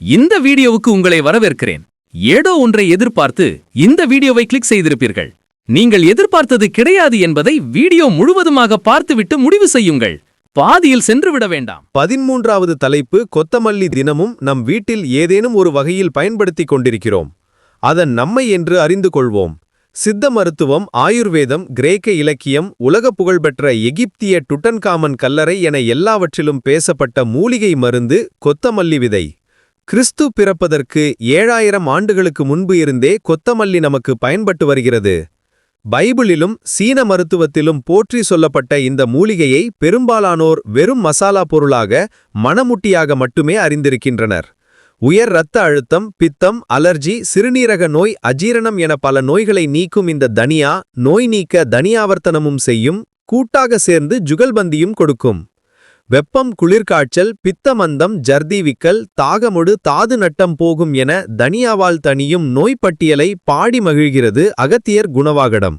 இந்த வீடியோவுக்கு உங்களை வரவேற்கிறேன். ஏதோ ஒன்றை எதிர்பார்த்து இந்த வீடியோவை கிளிக் செய்திருப்பீர்கள். நீங்கள் எதிர்பார்த்தது கிடையாது என்பதை வீடியோ முழுவதுமாக பார்த்துவிட்டு முடிவு செய்யுங்கள். பாதியில் சென்றுவிட வேண்டாம். பதிமூன்றாவது தலைப்பு கொத்தமல்லி தினமும் நம் வீட்டில் ஏதேனும் ஒரு வகையில் பயன்படுத்திக் கொண்டிருக்கிறோம். அதன் நம்மை என்று அறிந்து கொள்வோம். சித்த மருத்துவம் ஆயுர்வேதம் கிரேக்க இலக்கியம் உலக புகழ்பெற்ற எகிப்திய டுட்டன்காமன் கல்லறை என எல்லாவற்றிலும் பேசப்பட்ட மூலிகை மருந்து கொத்தமல்லி விதை. கிறிஸ்து பிறப்பதற்கு ஏழாயிரம் ஆண்டுகளுக்கு முன்பு இருந்தே கொத்தமல்லி நமக்கு பயன்பட்டு வருகிறது. பைபிளிலும் சீன மருத்துவத்திலும் போற்றி சொல்லப்பட்ட இந்த மூலிகையை பெரும்பாலானோர் வெறும் மசாலா பொருளாக மணமுட்டியாக மட்டுமே அறிந்திருக்கின்றனர். உயர் இரத்த அழுத்தம் பித்தம் அலர்ஜி சிறுநீரக நோய் அஜீரணம் என பல நோய்களை நீக்கும் இந்த தனியா நோய் நீக்க தனியாவர்த்தனமும் செய்யும் கூட்டாக சேர்ந்து ஜுகல்பந்தியும் கொடுக்கும். வெப்பம் குளிர்காய்ச்சல் பித்தமந்தம் ஜர்தீவிக்கல் தாகமுடு தாது நட்டம் போகும் என தனியாவால் தனியும் நோய்பட்டியலை பாடி மகிழ்கிறது அகத்தியர் குணவாகடம்.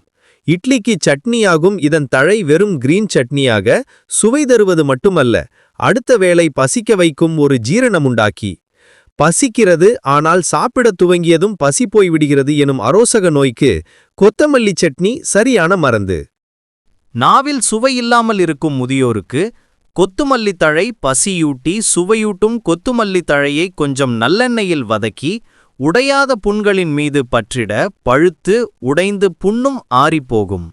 இட்லிக்கு சட்னியாகும் இதன் தழை வெறும் கிரீன் சட்னியாக சுவை தருவது மட்டுமல்ல அடுத்த வேளை பசிக்க வைக்கும் ஒரு ஜீரணமுண்டாக்கி. பசிக்கிறது ஆனால் சாப்பிடத் துவங்கியதும் பசி போய்விடுகிறது எனும் அரோசக நோய்க்கு கொத்தமல்லி சட்னி சரியான மருந்து. நாவில் சுவையில்லாமல் இருக்கும் முதியோருக்கு கொத்துமல்லி தழை பசியூட்டி சுவையூட்டும் கொத்துமல்லி தழையை கொஞ்சம் நல்லெண்ணெயில் வதக்கி உடையாத புண்களின் மீது பற்றிட பழுத்து உடைந்து புண்ணும் ஆறிப்போகும்.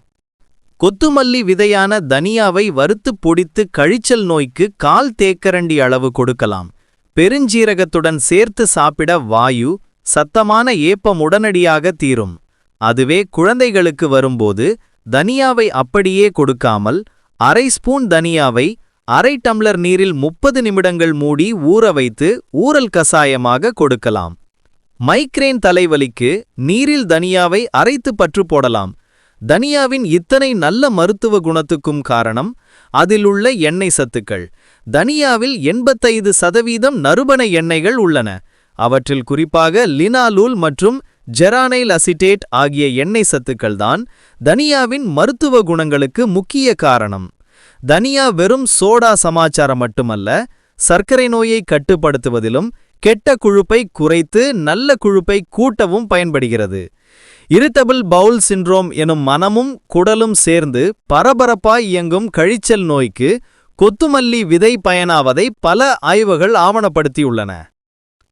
கொத்துமல்லி விதையான தனியாவை வறுத்துப் பொடித்து கழிச்சல் நோய்க்கு கால் தேக்கரண்டி அளவு கொடுக்கலாம். பெருஞ்சீரகத்துடன் சேர்த்து சாப்பிட வாயு சத்தமான ஏப்பம் உடனடியாக தீரும். அதுவே குழந்தைகளுக்கு வரும்போது தனியாவை அப்படியே கொடுக்காமல் அரை ஸ்பூன் தனியாவை அரை டம்ளர் நீரில் முப்பது நிமிடங்கள் மூடி ஊற வைத்து ஊறல் கசாயமாக கொடுக்கலாம். மைக்ரேன் தலைவலிக்கு நீரில் தனியாவை அரைத்து பற்று போடலாம். தனியாவின் இத்தனை நல்ல மருத்துவ குணத்துக்கும் காரணம் அதிலுள்ள எண்ணெய் சத்துக்கள். தனியாவில் எண்பத்தைந்து சதவீதம் நறுபண எண்ணெய்கள் உள்ளன. அவற்றில் குறிப்பாக லினாலூல் மற்றும் ஜெரானைல் அசிட்டேட் ஆகிய எண்ணெய் சத்துக்கள்தான் தனியாவின் மருத்துவ குணங்களுக்கு முக்கிய காரணம். தனியா வெறும் சோடா சமாச்சாரம் மட்டுமல்ல சர்க்கரை நோயை கட்டுப்படுத்துவதிலும் கெட்ட குழுப்பை குறைத்து நல்ல குழுப்பை கூட்டவும் பயன்படுகிறது. இரிட்டபிள் பவுல் சின்ரோம் எனும் மனமும் குடலும் சேர்ந்து பரபரப்பாய் இயங்கும் கழிச்சல் நோய்க்கு கொத்துமல்லி விதை பயனாவதை பல ஆய்வுகள் ஆவணப்படுத்தியுள்ளன.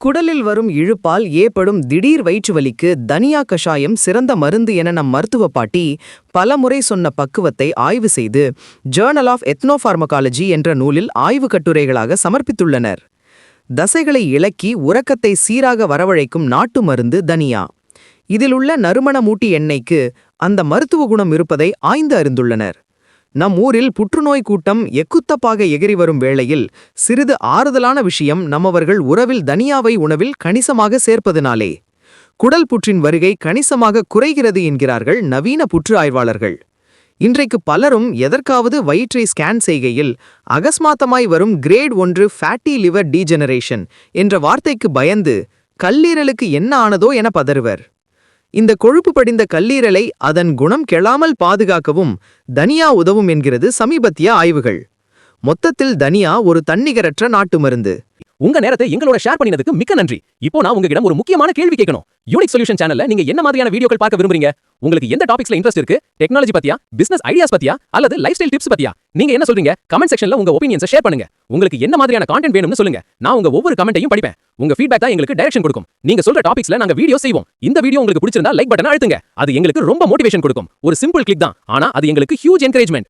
குடலில் வரும் இழுப்பால் ஏற்படும் திடீர் வயிற்றுவலிக்கு தனியா கஷாயம் சிறந்த மருந்து என நம் மருத்துவ பாட்டி பலமுறை சொன்ன பக்குவத்தை ஆய்வு செய்து ஜேர்னல் ஆஃப் எத்னோஃபார்மகாலஜி என்ற நூலில் ஆய்வு கட்டுரைகளாக சமர்ப்பித்துள்ளனர். தசைகளை இலக்கி உறக்கத்தை சீராக வரவழைக்கும் நாட்டு மருந்து தனியா. இதிலுள்ள நறுமணமூட்டி எண்ணெய்க்கு அந்த மருத்துவ குணம் இருப்பதை ஆய்ந்து அறிந்துள்ளனர். நம் ஊரில் புற்றுநோய் கூட்டம் எக்குத்தப்பாக எகிரி வரும் வேளையில் சிறிது ஆறுதலான விஷயம் நம்மவர்கள் உறவில் தனியாவை உணவில் கணிசமாக சேர்ப்பதனாலே. குடல் புற்றின் வருகை கணிசமாக குறைகிறது என்கிறார்கள் நவீன புற்று ஆய்வாளர்கள். இன்றைக்கு பலரும் எதற்காவது வயிற்றை ஸ்கேன் செய்கையில் அகஸ்மாத்தமாய் வரும் கிரேட் ஒன்று ஃபேட்டி லிவர் டீஜெனரேஷன் என்ற வார்த்தைக்கு பயந்து கல்லீரலுக்கு என்ன ஆனதோ என பதறுவர். இந்த கொழுப்பு படிந்த கல்லீரலை அதன் குணம் கெளாமல் பாதுகாக்கவும் தனியா உதவும் என்கிறது சமீபத்திய ஆய்வுகள். மொத்தத்தில் தனியா ஒரு தன்னிகரற்ற நாட்டு மருந்து. உங்க நேரத்தை எங்களோட ஷேர் பண்ணினதுக்கு மிக்க நன்றி. இப்போ நான் உங்ககிட்ட ஒரு முக்கியமான கேள்வி கேட்கணும். யூனிக் சொல்யூஷன் சேனல்ல நீங்க என்ன மாதிரியான வீடியோக்கள் பார்க்க விரும்புறீங்க? உங்களுக்கு எந்த டாபிக்ஸ்ல இன்ட்ரெஸ்ட் இருக்கு? டெக்னாலஜி பத்தியா? பிசினஸ் ஐடியாஸ் பத்தியா? அல்லது லைஃப் ஸ்டைல் டிப்ஸ் பத்தியா? நீங்க என்ன சொல்றீங்க? கமெண்ட் செக்ஷன்ல உங்க ஒப்பீனியன்ஸ் ஷேர் பண்ணுங்க. உங்களுக்கு என்ன மாதிரியான கான்டென்ட் வேணும்னு சொல்லுங்க. நான் உங்க ஒவ்வொரு கமெண்ட்டையும் படிப்பேன். உங்க ஃபீட்பேக் தான் எங்களுக்கு டைரக்ஷன் கொடுக்கும். நீங்க சொல்ற டாபிக்ஸ்ல நாங்க வீடியோ செய்வோம். இந்த வீடியோ உங்களுக்கு பிடிச்சிருந்தா லைக் பட்டன் அழுத்துங்க. அது எங்களுக்கு ரொம்ப மோட்டிவேஷன் கொடுக்கும். ஒரு சிம்பிள் கிளிக் தான். ஆனா அது எங்களுக்கு ஹியூஜ் என்கரேஜ்மெண்ட்